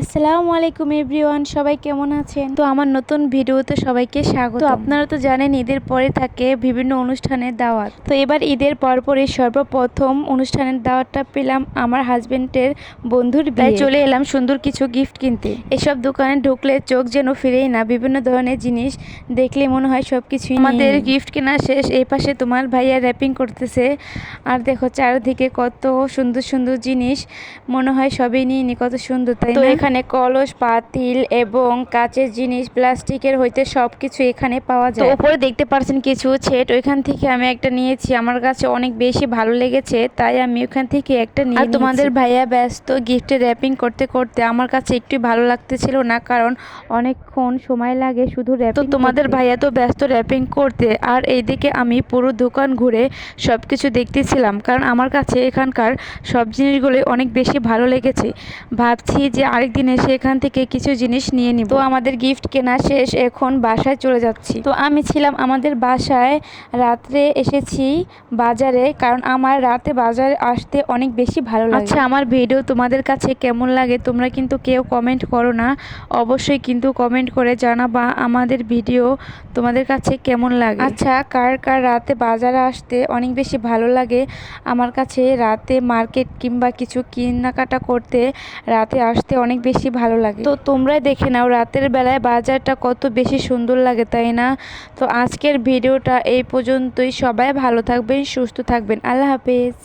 আসসালামু আলাইকুম এভরিওয়ান সবাই কেমন আছেন? তো আমার নতুন ভিডিওতে সবাইকে স্বাগত। আপনারা তো জানেন ঈদের পরে থাকে বিভিন্ন অনুষ্ঠানের দাওয়াত। তো এবার ঈদের পরপরই সর্বপ্রথম অনুষ্ঠানের দাওয়াতটা পেলাম আমার হাজবেন্ডের বন্ধুর বিয়ে। চলে এলাম সুন্দর কিছু গিফট কিনতে। এসব দোকানে ঢুকলে চোখ যেন ফিরেই না বিভিন্ন ধরনের জিনিস দেখলে মনে হয় সব কিছুই আমাদের গিফট কেনা শেষ এই পাশে তোমার ভাইয়া র্যাপিং করতেছে। আর দেখো চারিদিকে কত সুন্দর সুন্দর জিনিস মনে হয় সবই নিয়ে নি কত সুন্দর তাই তো এখানে কলস পাতিল এবং কাচের জিনিস প্লাস্টিকের হইতে সব কিছু এখানে পাওয়া যায়। উপরে দেখতে পারছেন কিছু ছেট ওইখান থেকে আমি একটা নিয়েছি। আমার কাছে অনেক বেশি ভালো লেগেছে তাই আমি ওখান থেকে একটা নিয়ে তোমাদের ভাইয়া ব্যস্ত গিফটে র্যাপিং করতে করতে আমার কাছে একটু ভালো লাগতেছিল না কারণ অনেকক্ষণ সময় লাগে শুধু র্যাপিং তো তোমাদের ভাইয়া তো ব্যস্ত র্যাপিং করতে আর এইদিকে আমি পুরো দোকান ঘুরে সব কিছু দেখতেছিলাম কারণ আমার কাছে এখানকার সব জিনিসগুলোই অনেক বেশি ভালো লেগেছে। ভাবছি যে আরেকদিন এসে সেখান থেকে কিছু জিনিস নিয়ে নিব। তো আমাদের গিফট কেনা শেষ এখন বাসায় চলে যাচ্ছি। তো আমি ছিলাম আমাদের বাসায়। রাত্রে এসেছি বাজারে কারণ আমার রাতে বাজারে আসতে অনেক বেশি ভালো লাগে। আচ্ছা আমার ভিডিও তোমাদের কাছে কেমন লাগে তোমরা কিন্তু কেউ কমেন্ট করো না। অবশ্যই কিন্তু কমেন্ট করে জানাবা আমাদের ভিডিও তোমাদের কাছে কেমন লাগে। আচ্ছা কার কার রাতে বাজারে আসতে অনেক বেশি ভালো লাগে? আমার কাছে রাতে মার্কেট কিংবা কিছু কেনাকাটা করতে রাতে আসতে অনেক বেশি ভালো লাগে। তো তোমরাই দেখে নাও, রাতের বেলায় বাজারটা কত বেশি সুন্দর লাগে, তাই না? তো আজকের ভিডিওটা এই পর্যন্তই। সবাই ভালো থাকবেন, সুস্থ থাকবেন। আল্লাহ হাফেজ।